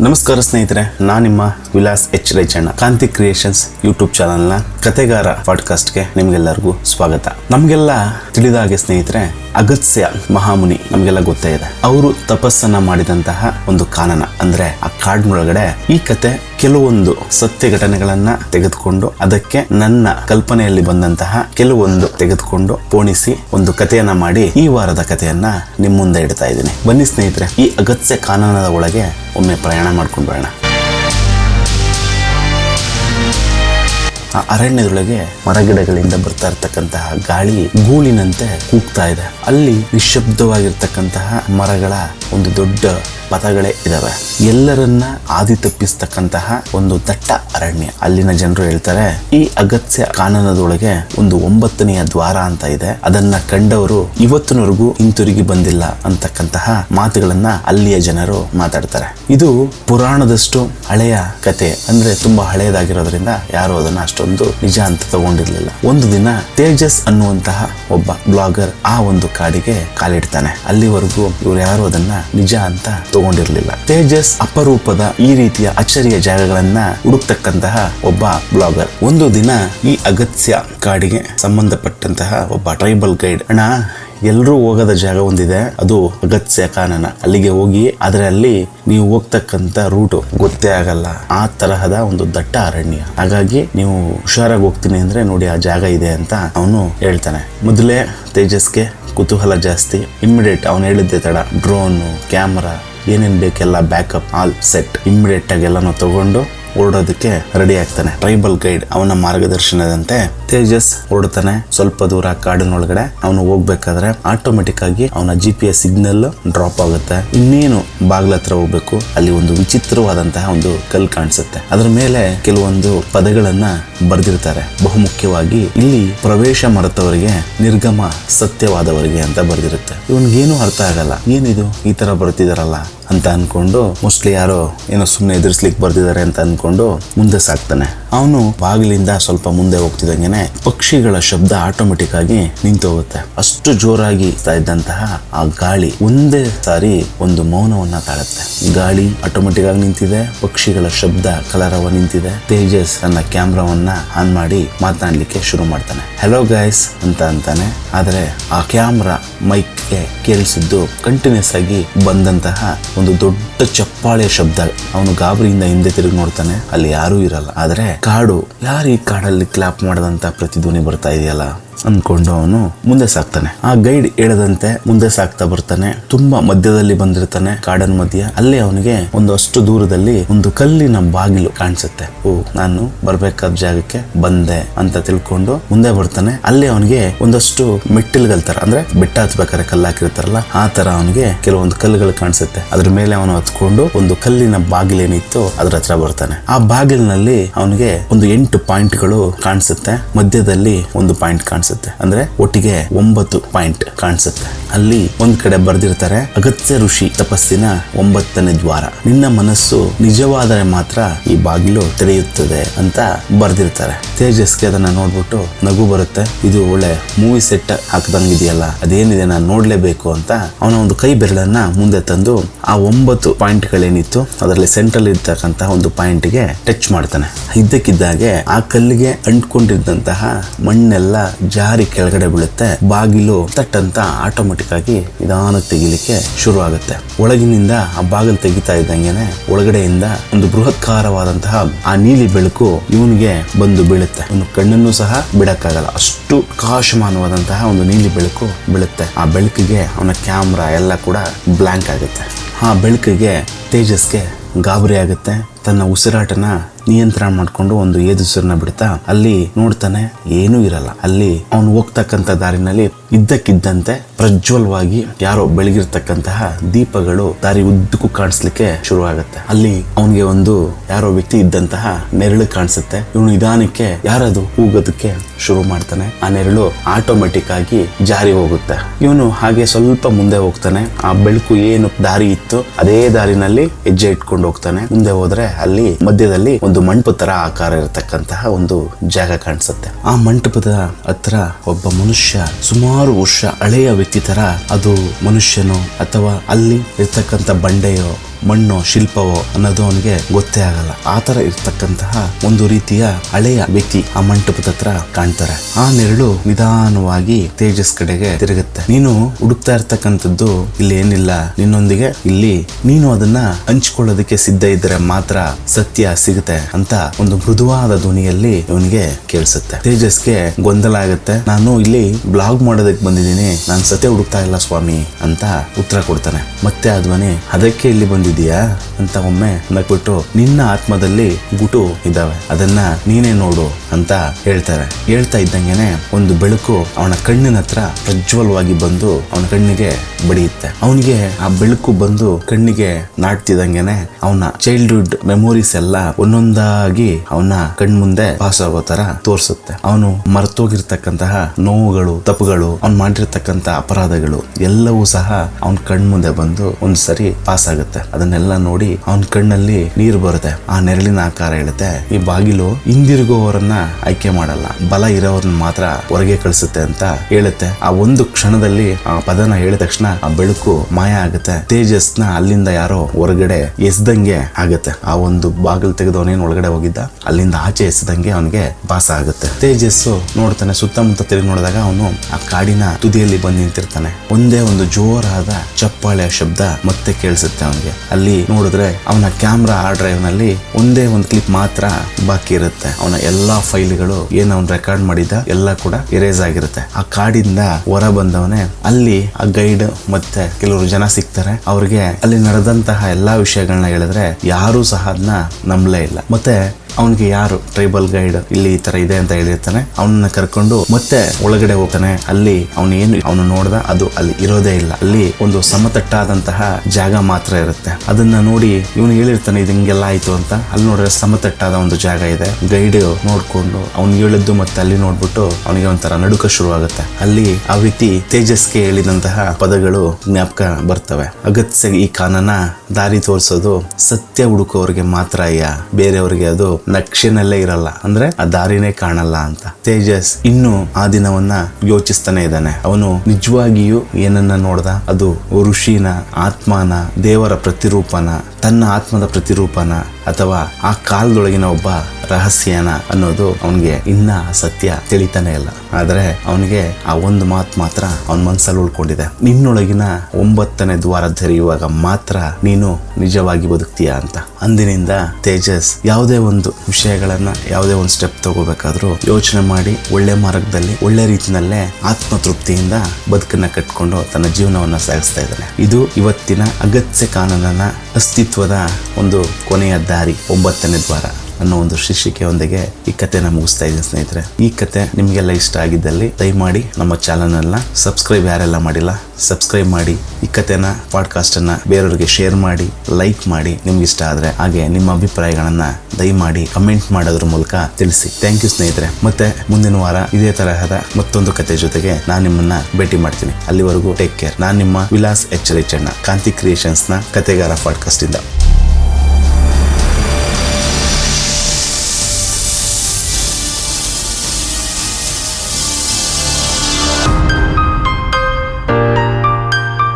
ನಮಸ್ಕಾರ ಸ್ನೇಹಿತರೆ ನಾನು ನಿಮ್ಮ ವಿಲಾಸ್ ಎಚ್ ರೈಚಣ್ಣ ಕಾಂತಿ ಕ್ರಿಯೇಷನ್ಸ್ ಯೂಟ್ಯೂಬ್ ಚಾನಲ್ನ ಕತೆಗಾರ ಪಾಡ್ಕಾಸ್ಟ್ಗೆ ನಿಮಗೆಲ್ಲರಿಗೂ ಸ್ವಾಗತ. ನಮಗೆಲ್ಲ ತಿಳಿದ ಹಾಗೆ ಸ್ನೇಹಿತರೆ, ಅಗತ್ಯ ಮಹಾಮುನಿ ನಮಗೆಲ್ಲ ಗೊತ್ತೇ ಇದೆ. ಅವರು ತಪಸ್ಸನ್ನ ಮಾಡಿದಂತಹ ಒಂದು ಕಾನನ, ಅಂದ್ರೆ ಆ ಕಾಡ್ನೊಳಗಡೆ ಈ ಕತೆ ಕೆಲವೊಂದು ಸತ್ಯ ಘಟನೆಗಳನ್ನ ತೆಗೆದುಕೊಂಡು ಅದಕ್ಕೆ ನನ್ನ ಕಲ್ಪನೆಯಲ್ಲಿ ಬಂದಂತಹ ಕೆಲವೊಂದು ತೆಗೆದುಕೊಂಡು ಪೋಣಿಸಿ ಒಂದು ಕಥೆಯನ್ನ ಮಾಡಿ ಈ ವಾರದ ಕಥೆಯನ್ನ ನಿಮ್ಮ ಮುಂದೆ ಇಡ್ತಾ ಇದ್ದೀನಿ. ಬನ್ನಿ ಸ್ನೇಹಿತರೆ, ಈ ಅಗತ್ಯ ಕಾನೂನದ ಒಳಗೆ ಒಮ್ಮೆ ಪ್ರಯಾಣ ಮಾಡ್ಕೊಂಡು ಬರೋಣ. ಆ ಅರಣ್ಯದೊಳಗೆ ಮರಗಿಡಗಳಿಂದ ಬರ್ತಾ ಇರ್ತಕ್ಕಂತಹ ಗಾಳಿ ಗೂಳಿನಂತೆ ಕೂಗ್ತಾ ಇದೆ. ಅಲ್ಲಿ ನಿಶಬ್ದವಾಗಿರ್ತಕ್ಕಂತಹ ಮರಗಳ ಒಂದು ದೊಡ್ಡ ಪದಗಳೇ ಇದಾವೆ. ಎಲ್ಲರನ್ನ ಆದಿ ತಪ್ಪಿಸ್ತಕ್ಕಂತಹ ಒಂದು ದಟ್ಟ ಅರಣ್ಯ. ಅಲ್ಲಿನ ಜನರು ಹೇಳ್ತಾರೆ, ಈ ಅಗತ್ಯ ಕಾನನದೊಳಗೆ ಒಂದು ಒಂಬತ್ತನೆಯ ದ್ವಾರ ಅಂತ ಇದೆ. ಅದನ್ನ ಕಂಡವರು ಇವತ್ತಿನವರೆಗೂ ಹಿಂತಿರುಗಿ ಬಂದಿಲ್ಲ ಅಂತಕ್ಕಂತಹ ಮಾತುಗಳನ್ನ ಅಲ್ಲಿಯ ಜನರು ಮಾತಾಡ್ತಾರೆ. ಇದು ಪುರಾಣದಷ್ಟು ಹಳೆಯ ಕತೆ. ಅಂದ್ರೆ ತುಂಬಾ ಹಳೆಯದಾಗಿರೋದ್ರಿಂದ ಯಾರು ಅದನ್ನ ಅಷ್ಟೊಂದು ನಿಜ ಅಂತ ತಗೊಂಡಿರ್ಲಿಲ್ಲ. ಒಂದು ದಿನ ತೇಜಸ್ ಅನ್ನುವಂತಹ ಒಬ್ಬ ಬ್ಲಾಗರ್ ಆ ಒಂದು ಕಾಡಿಗೆ ಕಾಲಿಡ್ತಾನೆ. ಅಲ್ಲಿವರೆಗೂ ಇವ್ರು ಯಾರು ಅದನ್ನ ನಿಜ ಅಂತ ತಗೊಂಡಿರ್ಲಿಲ್ಲ. ತೇಜಸ್ ಅಪರೂಪದ ಈ ರೀತಿಯ ಅಚ್ಚರಿಯ ಜಾಗಗಳನ್ನ ಹುಡುಕ್ತಕ್ಕಂತಹ ಒಬ್ಬ ಬ್ಲಾಗರ್. ಒಂದು ದಿನ ಈ ಅಗತ್ಯ ಕಾಡಿಗೆ ಸಂಬಂಧಪಟ್ಟಂತಹ ಒಬ್ಬ ಟ್ರೈಬಲ್ ಗೈಡ್, ಅಣ್ಣ ಎಲ್ಲರೂ ಹೋಗದ ಜಾಗ ಒಂದಿದೆ. ಅದು ಅಗತ್ಯ ಕಾನನ. ಅಲ್ಲಿಗೆ ಹೋಗಿ ಅದರಲ್ಲಿ ನೀವು ಹೋಗ್ತಕ್ಕಂತ ರೂಟ್ ಗೊತ್ತೇ ಆಗಲ್ಲ. ಆ ತರಹದ ಒಂದು ದಟ್ಟ ಅರಣ್ಯ. ಹಾಗಾಗಿ ನೀವು ಹುಷಾರಾಗಿ ಹೋಗ್ತೀನಿ ಅಂದ್ರೆ ನೋಡಿ ಆ ಜಾಗ ಇದೆ ಅಂತ ಅವನು ಹೇಳ್ತಾನೆ. ಮೊದಲೇ ತೇಜಸ್ಗೆ ಕುತೂಹಲ ಜಾಸ್ತಿ. ಇಮ್ಮಿಡಿಯೇಟ್ ಅವನು ಹೇಳಿದ್ದೆ, ತಡ ಡ್ರೋನು ಕ್ಯಾಮ್ರಾ ಏನೇನ್ ಬೇಕೆಲ್ಲ ಬ್ಯಾಕಪ್ ಆಲ್ ಸೆಟ್ ಇಮ್ಮಿಡಿಯೇಟ್ ಆಗಿ ಎಲ್ಲಾನು ತಗೊಂಡು ಹೊರಡೋದಕ್ಕೆ ರೆಡಿ ಆಗ್ತಾನೆ. ಟ್ರೈಬಲ್ ಗೈಡ್ ಅವನ ಮಾರ್ಗದರ್ಶನದಂತೆ ತೇಜಸ್ ಹೊರಡ್ತಾನೆ ಸ್ವಲ್ಪ ದೂರ ಕಾಡಿನೊಳಗಡೆ ಅವನು ಹೋಗ್ಬೇಕಾದ್ರೆ ಆಟೋಮೆಟಿಕ್ ಆಗಿ ಅವನ G P S signal drop ಆಗುತ್ತೆ. ಇನ್ನೇನು ಬಾಗ್ಲ ಹತ್ರ ಹೋಗ್ಬೇಕು, ಅಲ್ಲಿ ಒಂದು ವಿಚಿತ್ರವಾದಂತಹ ಒಂದು ಕಲ್ ಕಾಣಿಸುತ್ತೆ. ಅದರ ಮೇಲೆ ಕೆಲವೊಂದು ಪದಗಳನ್ನ ಬರೆದಿರ್ತಾರೆ. ಬಹುಮುಖ್ಯವಾಗಿ ಇಲ್ಲಿ ಪ್ರವೇಶ ಮರೆತವರಿಗೆ, ನಿರ್ಗಮ ಸತ್ಯವಾದವರಿಗೆ ಅಂತ ಬರೆದಿರುತ್ತೆ. ಇವನ್ಗೇನು ಅರ್ಥ ಆಗಲ್ಲ. ಏನಿದು? ಈ ತರ ಬರ್ತಿದಾರಲ್ಲ. ಅಂತ ಅನ್ಕೊಂಡು ಮೋಸ್ಟ್ಲಿ ಯಾರೋ ಏನೋ ಸುಮ್ಮನೆ ಎದುರಿಸ್ಲಿಕ್ಕೆ ಬರ್ದಿದ್ದಾರೆ ಅಂತ ಅನ್ಕೊಂಡು ಮುಂದೆ ಸಾಕ್ತಾನೆ. ಅವನು ಬಾಗಿಲಿಂದ ಸ್ವಲ್ಪ ಮುಂದೆ ಹೋಗ್ತಿದ್ದಂಗೆನೆ ಪಕ್ಷಿಗಳ ಶಬ್ದ ಆಟೋಮೆಟಿಕ್ ಆಗಿ ನಿಂತು ಹೋಗುತ್ತೆ. ಅಷ್ಟು ಜೋರಾಗಿ ಇದ್ದಂತಹ ಆ ಗಾಳಿ ಒಂದೇ ಸಾರಿ ಒಂದು ಮೌನವನ್ನ ತಾಳುತ್ತೆ. ಗಾಳಿ ಆಟೋಮೆಟಿಕ್ ಆಗಿ ನಿಂತಿದೆ, ಪಕ್ಷಿಗಳ ಶಬ್ದ ಕಲರವ ನಿಂತಿದೆ. ತೇಜಸ್ ತನ್ನ ಕ್ಯಾಮ್ರಾವನ್ನ ಆನ್ ಮಾಡಿ ಮಾತನಾಡ್ಲಿಕ್ಕೆ ಶುರು ಮಾಡ್ತಾನೆ. ಹೆಲೋ ಗೈಸ್ ಅಂತ ಅಂತಾನೆ. ಆದರೆ ಆ ಕ್ಯಾಮ್ರಾ ಮೈಕ್ಗೆ ಕೇಳಿಸಿದ್ದು ಕಂಟಿನ್ಯೂಸ್ ಆಗಿ ಬಂದಂತಹ ಒಂದು ದೊಡ್ಡ ಚಪ್ಪಾಳೆ ಶಬ್ದ. ಅವನು ಗಾಬರಿಯಿಂದ ಹಿಂದೆ ತಿರುಗಿ ನೋಡ್ತಾನೆ. ಅಲ್ಲಿ ಯಾರೂ ಇರಲ್ಲ. ಆದ್ರೆ ಕಾಡು. ಯಾರು ಈ ಕಾಡಲ್ಲಿ ಕ್ಲಾಪ್ ಮಾಡದಂತ ಪ್ರತಿಧ್ವನಿ ಬರ್ತಾ ಇದೆಯಲ್ಲ? ಅಂದ್ಕೊಂಡು ಅವನು ಮುಂದೆ ಸಾಕ್ತಾನೆ. ಆ ಗೈಡ್ ಹೇಳದಂತೆ ಮುಂದೆ ಸಾಕ್ತಾ ಬರ್ತಾನೆ. ತುಂಬಾ ಮಧ್ಯದಲ್ಲಿ ಬಂದಿರ್ತಾನೆ ಕಾಡನ್ ಮಧ್ಯ. ಅಲ್ಲಿ ಅವನಿಗೆ ಒಂದು ಅಷ್ಟು ದೂರದಲ್ಲಿ ಒಂದು ಕಲ್ಲಿನ ಬಾಗಿಲು ಕಾಣಿಸುತ್ತೆ. ಓ, ನಾನು ಬರ್ಬೇಕಾದ ಜಾಗಕ್ಕೆ ಬಂದೆ ಅಂತ ತಿಳ್ಕೊಂಡು ಮುಂದೆ ಬರ್ತಾನೆ. ಅಲ್ಲಿ ಅವನಿಗೆ ಒಂದಷ್ಟು ಮೆಟ್ಟಿಲುಗಳ ತರ, ಅಂದ್ರೆ ಬೆಟ್ಟ ಹತ್ಬೇಕಾದ್ರೆ ಕಲ್ಲು ಹಾಕಿರ್ತಾರಲ್ಲ, ಆ ತರ ಅವನಿಗೆ ಕೆಲವೊಂದು ಕಲ್ಲುಗಳು ಕಾಣಿಸುತ್ತೆ. ಅದ್ರ ಮೇಲೆ ಅವನು ಹತ್ಕೊಂಡು ಒಂದು ಕಲ್ಲಿನ ಬಾಗಿಲೇನಿತ್ತು ಅದ್ರ ಹತ್ರ ಬರ್ತಾನೆ. ಆ ಬಾಗಿಲಿನಲ್ಲಿ ಅವನಿಗೆ ಒಂದು ಎಂಟು ಪಾಯಿಂಟ್ಗಳು ಕಾಣಿಸುತ್ತೆ. ಮಧ್ಯದಲ್ಲಿ ಒಂದು ಪಾಯಿಂಟ್ ಕಾಣಿಸುತ್ತೆ. ಅಂದ್ರೆ ಒಟ್ಟಿಗೆ ಒಂಬತ್ತು ಪಾಯಿಂಟ್ ಕಾಣಿಸುತ್ತೆ. ಅಲ್ಲಿ ಒಂದ್ ಕಡೆ ಬರ್ದಿರ್ತಾರೆ, ಅಗತ್ಯ ಋಷಿ ತಪಸ್ಸಿನ ಒಂಬತ್ತನೇ ದ್ವಾರ. ನಿನ್ನ ಮನಸ್ಸು ನಿಜವಾದರೆ ಮಾತ್ರ ಈ ಬಾಗಿಲು ತೆರೆಯುತ್ತದೆ ಅಂತ ಬರ್ದಿರ್ತಾರೆ. ತೇಜಸ್ಗೆ ಅದನ್ನ ನೋಡ್ಬಿಟ್ಟು ನಗು ಬರುತ್ತೆ. ಇದು ಒಳ್ಳೆ ಮೂವಿ ಸೆಟ್ ಹಾಕದಂಗಿದೆಯಲ್ಲ, ಅದೇನಿದೆ ನಾನು ನೋಡ್ಲೇಬೇಕು ಅಂತ ಅವನ ಒಂದು ಕೈ ಬೆರಳನ್ನ ಮುಂದೆ ತಂದು ಆ ಒಂಬತ್ತು ಪಾಯಿಂಟ್ಗಳೇನಿತ್ತು, ಅದರಲ್ಲಿ ಸೆಂಟ್ರಲ್ ಇರ್ತಕ್ಕಂತ ಒಂದು ಪಾಯಿಂಟ್ಗೆ ಟಚ್ ಮಾಡ್ತಾನೆ. ಇದ್ದಕ್ಕಿದ್ದಾಗೆ ಆ ಕಲ್ಲಿಗೆ ಅಂಟ್ಕೊಂಡಿದ್ದಂತಹ ಮಣ್ಣೆಲ್ಲ ಜಾರಿ ಕೆಳಗಡೆ ಬೀಳುತ್ತೆ, ಬಾಗಿಲು ತಟ್ಟಂತ ಆಟೋಮೆಟಿಕ್ ಆಗಿ ನಿಧಾನಕ್ಕೆ ತೆಗಿಲಿಕ್ಕೆ ಶುರು ಆಗುತ್ತೆ ಒಳಗಿನಿಂದ ಆ ಬಾಗಿಲು ತೆಗಿತಾ ಇದ್ದಂಗೆನೆ ಒಳಗಡೆಯಿಂದ ಒಂದು ಬೃಹತ್ಕಾರವಾದಂತಹ ಆ ನೀಲಿ ಬೆಳಕು ಇವನಿಗೆ ಬಂದು ಬೀಳುತ್ತೆ. ಇವನು ಕಣ್ಣನ್ನು ಸಹ ಬಿಡಕ್ಕಾಗಲ್ಲ. ಅಷ್ಟು ಪ್ರಕಾಶಮಾನವಾದಂತಹ ಒಂದು ನೀಲಿ ಬೆಳಕು ಬೀಳುತ್ತೆ. ಆ ಬೆಳಕಿಗೆ ಅವನ ಕ್ಯಾಮ್ರಾ ಎಲ್ಲ ಕೂಡ ಬ್ಲ್ಯಾಂಕ್ ಆಗುತ್ತೆ. ಆ ಬೆಳಕಿಗೆ ತೇಜಸ್ಗೆ ಗಾಬರಿ ಆಗುತ್ತೆ. ತನ್ನ ಉಸಿರಾಟನ ನಿಯಂತ್ರಣ ಮಾಡ್ಕೊಂಡು ಒಂದು ಏದುಸಿರನ್ನ ಬಿಡ್ತಾ ಅಲ್ಲಿ ನೋಡ್ತಾನೆ ಏನೂ ಇರಲ್ಲ. ಅಲ್ಲಿ ಅವನು ಹೋಗ್ತಕ್ಕಂತ ದಾರಿನಲ್ಲಿ ಇದ್ದಕ್ಕಿದ್ದಂತೆ ಪ್ರಜ್ವಲವಾಗಿ ಯಾರೋ ಬೆಳಗಿರ್ತಕ್ಕಂತಹ ದೀಪಗಳು ದಾರಿ ಉದ್ದಕ್ಕೂ ಕಾಣಿಸ್ಲಿಕ್ಕೆ ಶುರು ಆಗುತ್ತೆ ಅಲ್ಲಿ ಅವನಿಗೆ ಒಂದು ಯಾರೋ ವ್ಯಕ್ತಿ ಇದ್ದಂತಹ ನೆರಳು ಕಾಣಿಸುತ್ತೆ. ಇವನು ನಿಧಾನಕ್ಕೆ ಯಾರದು ಹೋಗೋದಕ್ಕೆ ಶುರು ಮಾಡ್ತಾನೆ. ಆ ನೆರಳು ಆಟೋಮೆಟಿಕ್ ಆಗಿ ಜಾರಿ ಹೋಗುತ್ತೆ. ಇವನು ಹಾಗೆ ಸ್ವಲ್ಪ ಮುಂದೆ ಹೋಗ್ತಾನೆ. ಆ ಬೆಳಕು ಏನು ದಾರಿ ಇತ್ತು ಅದೇ ದಾರಿನಲ್ಲಿ ಹೆಜ್ಜೆ ಇಟ್ಕೊಂಡು ಹೋಗ್ತಾನೆ. ಮುಂದೆ ಹೋದ್ರೆ ಅಲ್ಲಿ ಮಧ್ಯದಲ್ಲಿ ಒಂದು ಮಂಟಪ ತರ ಆಕಾರ ಇರತಕ್ಕಂತಹ ಒಂದು ಜಾಗ ಕಾಣಿಸುತ್ತೆ. ಆ ಮಂಟಪದ ಹತ್ರ ಒಬ್ಬ ಮನುಷ್ಯ ಸುಮಾರು ವರ್ಷ ಹಳೆಯ ವ್ಯಕ್ತಿ ತರ ಅದು ಮನುಷ್ಯನೋ ಅಥವಾ ಅಲ್ಲಿ ಇರ್ತಕ್ಕಂಥ ಬಂಡೆಯೋ ಮಣ್ಣು, ಶಿಲ್ಪವೋ ಅನ್ನೋದು ಅವನಿಗೆ ಗೊತ್ತೇ ಆಗಲ್ಲ. ಆತರ ತರ ಇರ್ತಕ್ಕಂತಹ ಒಂದು ರೀತಿಯ ಹಳೆಯ ವ್ಯಕ್ತಿ ಆ ಮಂಟಪದ ಹತ್ರ ಕಾಣ್ತಾರೆ. ಆ ನೆರಳು ನಿಧಾನವಾಗಿ ತೇಜಸ್ ಕಡೆಗೆ ತಿರುಗುತ್ತೆ. ನೀನು ಹುಡುಕ್ತಾ ಇರ್ತಕ್ಕಂಥದ್ದು ಇಲ್ಲಿ ಏನಿಲ್ಲ. ನಿನ್ನೊಂದಿಗೆ ಇಲ್ಲಿ ನೀನು ಅದನ್ನ ಹಂಚಿಕೊಳ್ಳೋದಕ್ಕೆ ಸಿದ್ಧ ಇದ್ರೆ ಮಾತ್ರ ಸತ್ಯ ಸಿಗುತ್ತೆ ಅಂತ ಒಂದು ಮೃದುವಾದ ಧ್ವನಿಯಲ್ಲಿ ಇವನಿಗೆ ಕೇಳಿಸುತ್ತೆ. ತೇಜಸ್ಗೆ ಗೊಂದಲ ಆಗುತ್ತೆ. ನಾನು ಇಲ್ಲಿ ಬ್ಲಾಗ್ ಮಾಡೋದಕ್ಕೆ ಬಂದಿದ್ದೀನಿ. ನಾನು ಸತ್ಯ ಹುಡುಕ್ತಾ ಇಲ್ಲ ಸ್ವಾಮಿ ಅಂತ ಉತ್ತರ ಕೊಡ್ತಾನೆ. ಮತ್ತೆ ಆ ಧ್ವನಿ ಅದಕ್ಕೆ ಇಲ್ಲಿ ಬಂದಿದೀಯಾ ಅಂತ ಒಮ್ಮೆ ನಕ್ಬಿಟ್ಟು ನಿನ್ನ ಆತ್ಮದಲ್ಲಿ ಗುಟು ಇದ್ದಾವೆ. ಅದನ್ನ ನೀನೇ ನೋಡು ಅಂತ ಹೇಳ್ತಾರೆ. ಹೇಳ್ತಾ ಇದ್ದಂಗೆನೆ ಒಂದು ಬೆಳಕು ಅವನ ಕಣ್ಣಿನ ಹತ್ರ ಪ್ರಜ್ವಲವಾಗಿ ಬಂದು ಅವನ ಕಣ್ಣಿಗೆ ಬಡಿಯುತ್ತೆ. ಅವನಿಗೆ ಆ ಬೆಳಕು ಬಂದು ಕಣ್ಣಿಗೆ ನಾಟ್ತಿದಂಗೆನೆ ಅವನ ಚೈಲ್ಡ್ಹುಡ್ ಮೆಮೊರೀಸ್ ಎಲ್ಲ ಒಂದೊಂದಾಗಿ ಅವನ ಕಣ್ಮುಂದೆ ಪಾಸ್ ಆಗೋ ತರ ತೋರಿಸುತ್ತೆ. ಅವನು ಮರ್ತೋಗಿರ್ತಕ್ಕಂತಹ ನೋವುಗಳು, ತಪ್ಪುಗಳು, ಅವ್ನು ಮಾಡಿರ್ತಕ್ಕಂತ ಅಪರಾಧಗಳು ಎಲ್ಲವೂ ಸಹ ಅವನ ಕಣ್ಮುಂದೆ ಬಂದು ಒಂದ್ಸರಿ ಪಾಸ್ ಆಗುತ್ತೆ. ಅದನ್ನೆಲ್ಲ ನೋಡಿ ಅವನ ಕಣ್ಣಲ್ಲಿ ನೀರು ಬರುತ್ತೆ. ಆ ನೆರಳಿನ ಆಕಾರ ಹೇಳುತ್ತೆ, ಈ ಬಾಗಿಲು ಹಿಂದಿರುಗುವವರನ್ನ ಆಯ್ಕೆ ಮಾಡಲ್ಲ. ಬಲ ಇರೋವ್ರನ್ನ ಮಾತ್ರ ಹೊರಗೆ ಕಳಿಸುತ್ತೆ ಅಂತ ಹೇಳುತ್ತೆ. ಆ ಒಂದು ಕ್ಷಣದಲ್ಲಿ ಆ ಪದನ ಹೇಳಿದ ತಕ್ಷಣ ಆ ಬೆಳಕು ಮಾಯ ಆಗುತ್ತೆ. ತೇಜಸ್ನ ಅಲ್ಲಿಂದ ಯಾರೋ ಹೊರಗಡೆ ಎಸ್ದಂಗೆ ಆಗುತ್ತೆ. ಆ ಒಂದು ಬಾಗಿಲು ತೆಗೆದು ಅವನೇನು ಒಳಗಡೆ ಹೋಗಿದ್ದ? ಅಲ್ಲಿಂದ ಆಚೆ ಎಸ್ದಂಗೆ ಅವನಿಗೆ ಭಾಸ ಆಗುತ್ತೆ. ತೇಜಸ್ಸು ನೋಡ್ತಾನೆ, ಸುತ್ತಮುತ್ತ ತಿರುಗಿ ನೋಡಿದಾಗ ಅವನು ಆ ಕಾಡಿನ ತುದಿಯಲ್ಲಿ ಬಂದು ನಿಂತಿರ್ತಾನೆ. ಒಂದೇ ಒಂದು ಜೋರಾದ ಚಪ್ಪಾಳೆಯ ಶಬ್ದ ಮತ್ತೆ ಕೇಳಿಸುತ್ತೆ ಅವನಿಗೆ. ಅಲ್ಲಿ ನೋಡಿದ್ರೆ ಅವನ ಕ್ಯಾಮ್ರಾ ಆ ಡ್ರೈವ್ನಲ್ಲಿ ಒಂದೇ ಒಂದು ಕ್ಲಿಪ್ ಮಾತ್ರ ಬಾಕಿ ಇರುತ್ತೆ. ಅವನ ಎಲ್ಲಾ ಫೈಲ್ಗಳು ಏನು ಅವನು ರೆಕಾರ್ಡ್ ಮಾಡಿದ್ದ ಎಲ್ಲ ಕೂಡ ಇರೇಸ್ ಆಗಿರುತ್ತೆ. ಆ ಕಾಡಿಂದ ಹೊರ ಬಂದವನೇ ಅಲ್ಲಿ ಆ ಗೈಡ್ ಮತ್ತೆ ಕೆಲವರು ಜನ ಸಿಗ್ತಾರೆ. ಅವ್ರಿಗೆ ಅಲ್ಲಿ ನಡೆದಂತಹ ಎಲ್ಲಾ ವಿಷಯಗಳನ್ನ ಹೇಳಿದ್ರೆ ಯಾರು ಸಹ ಅದನ್ನ ನಂಬಲೇ ಇಲ್ಲ. ಮತ್ತೆ ಅವನಿಗೆ ಯಾರು ಟ್ರೈಬಲ್ ಗೈಡ್ ಇಲ್ಲಿ ಈ ತರ ಇದೆ ಅಂತ ಹೇಳಿರ್ತಾನೆ, ಅವನನ್ನ ಕರ್ಕೊಂಡು ಮತ್ತೆ ಒಳಗಡೆ ಹೋಗ್ತಾನೆ. ಅಲ್ಲಿ ಅವನು ಏನು ಅವನು ನೋಡ್ದ ಅದು ಅಲ್ಲಿ ಇರೋದೇ ಇಲ್ಲ. ಅಲ್ಲಿ ಒಂದು ಸಮತಟ್ಟಾದಂತಹ ಜಾಗ ಮಾತ್ರ ಇರುತ್ತೆ. ಅದನ್ನ ನೋಡಿ ಇವನು ಹೇಳಿರ್ತಾನೆ, ಇದು ಹಿಂಗೆಲ್ಲ ಆಯ್ತು ಅಂತ. ಅಲ್ಲಿ ನೋಡಿದ್ರೆ ಸಮತಟ್ಟಾದ ಒಂದು ಜಾಗ ಇದೆ. ಗೈಡ್ ನೋಡ್ಕೊಂಡು ಅವ್ನು ಹೇಳಿದ್ದು ಮತ್ತೆ ಅಲ್ಲಿ ನೋಡ್ಬಿಟ್ಟು ಅವನಿಗೆ ಒಂಥರ ನಡುಕ ಶುರುವಾಗುತ್ತೆ. ಅಲ್ಲಿ ಆ ವ್ಯಕ್ತಿ ತೇಜಸ್ಗೆ ಹೇಳಿದಂತಹ ಪದಗಳು ಜ್ಞಾಪಕ ಬರ್ತವೆ. ಅಗತ್ಯ ಈ ಕಾನನ ದಾರಿ ತೋರಿಸೋದು ಸತ್ಯ ಹುಡುಕೋರಿಗೆ ಮಾತ್ರ ಅಯ್ಯ. ಬೇರೆಯವರಿಗೆ ಅದು ನಕ್ಷೆನಲ್ಲೇ ಇರಲ್ಲ. ಅಂದ್ರೆ ಆ ದಾರಿನೇ ಕಾಣಲ್ಲ ಅಂತ. ತೇಜಸ್ ಇನ್ನು ಆ ದಿನವನ್ನ ಯೋಚಿಸ್ತಾನೆ ಇದ್ದಾನೆ. ಅವನು ನಿಜವಾಗಿಯೂ ಏನನ್ನ ನೋಡ್ದ? ಅದು ಋಷಿನ ಆತ್ಮನ, ದೇವರ ಪ್ರತಿರೂಪನ, ತನ್ನ ಆತ್ಮದ ಪ್ರತಿರೂಪನ ಅಥವಾ ಆ ಕಾಲದೊಳಗಿನ ಒಬ್ಬ ರಹಸ್ಯನ ಅನ್ನೋದು ಅವನಿಗೆ ಇನ್ನ ಸತ್ಯ ತಿಳಿತಾನೆ ಇಲ್ಲ. ಆದರೆ ಅವನಿಗೆ ಆ ಒಂದು ಮಾತು ಮಾತ್ರ ಅವನ ಮನಸ್ಸಲ್ಲಿ ಉಳ್ಕೊಂಡಿದೆ. ನಿನ್ನೊಳಗಿನ ಒಂಬತ್ತನೇ ದ್ವಾರ ತೆರೆಯುವಾಗ ಮಾತ್ರ ನೀನು ನಿಜವಾಗಿ ಬದುಕ್ತೀಯ ಅಂತ. ಅಂದಿನಿಂದ ತೇಜಸ್ ಯಾವುದೇ ಒಂದು ವಿಷಯಗಳನ್ನ ಯಾವುದೇ ಒಂದು ಸ್ಟೆಪ್ ತಗೋಬೇಕಾದ್ರೂ ಯೋಚನೆ ಮಾಡಿ ಒಳ್ಳೆ ಮಾರ್ಗದಲ್ಲಿ ಒಳ್ಳೆ ರೀತಿನಲ್ಲೇ ಆತ್ಮತೃಪ್ತಿಯಿಂದ ಬದುಕನ್ನ ಕಟ್ಕೊಂಡು ತನ್ನ ಜೀವನವನ್ನ ಸಾಗಿಸ್ತಾ ಇದ್ದಾನೆ. ಇದು ಇವತ್ತಿನ ಅಗತ್ಯ ಕಾನೂನನ ಅಸ್ತಿತ್ವದ ಒಂದು ಕೊನೆಯ ದಾರಿ, ಒಂಬತ್ತನೇ ದ್ವಾರ ಅನ್ನೋ ಒಂದು ಶೀರ್ಷಿಕೆಯೊಂದಿಗೆ ಈ ಕಥೆನ ಮುಗಿಸ್ತಾ ಇದ್ದೀನಿ ಸ್ನೇಹಿತರೆ. ಈ ಕತೆ ನಿಮಗೆಲ್ಲ ಇಷ್ಟ ಆಗಿದ್ದಲ್ಲಿ ದಯಮಾಡಿ ನಮ್ಮ ಚಾನಲ್ನ ಸಬ್ಸ್ಕ್ರೈಬ್ ಯಾರೆಲ್ಲ ಮಾಡಿಲ್ಲ, ಸಬ್ಸ್ಕ್ರೈಬ್ ಮಾಡಿ. ಈ ಕಥೆನ, ಪಾಡ್ಕಾಸ್ಟನ್ನು ಬೇರೆಯವರಿಗೆ ಶೇರ್ ಮಾಡಿ, ಲೈಕ್ ಮಾಡಿ ನಿಮ್ಗೆ ಇಷ್ಟ ಆದರೆ ಹಾಗೆ ನಿಮ್ಮ ಅಭಿಪ್ರಾಯಗಳನ್ನು ದಯಮಾಡಿ ಕಮೆಂಟ್ ಮಾಡೋದ್ರ ಮೂಲಕ ತಿಳಿಸಿ. ಥ್ಯಾಂಕ್ ಯು ಸ್ನೇಹಿತರೆ. ಮತ್ತೆ ಮುಂದಿನ ವಾರ ಇದೇ ತರಹದ ಮತ್ತೊಂದು ಕತೆ ಜೊತೆಗೆ ನಾನು ನಿಮ್ಮನ್ನ ಭೇಟಿ ಮಾಡ್ತೀನಿ. ಅಲ್ಲಿವರೆಗೂ ಟೇಕ್ ಕೇರ್ ನಾನು ನಿಮ್ಮ ವಿಲಾಸ್ ಎಚ್ ರೈಚಣ್ಣ ಕಾಂತಿ ಕ್ರಿಯೇಷನ್ಸ್ನ ಕತೆಗಾರ ಪಾಡ್ಕಾಸ್ಟ್ ಇಂದ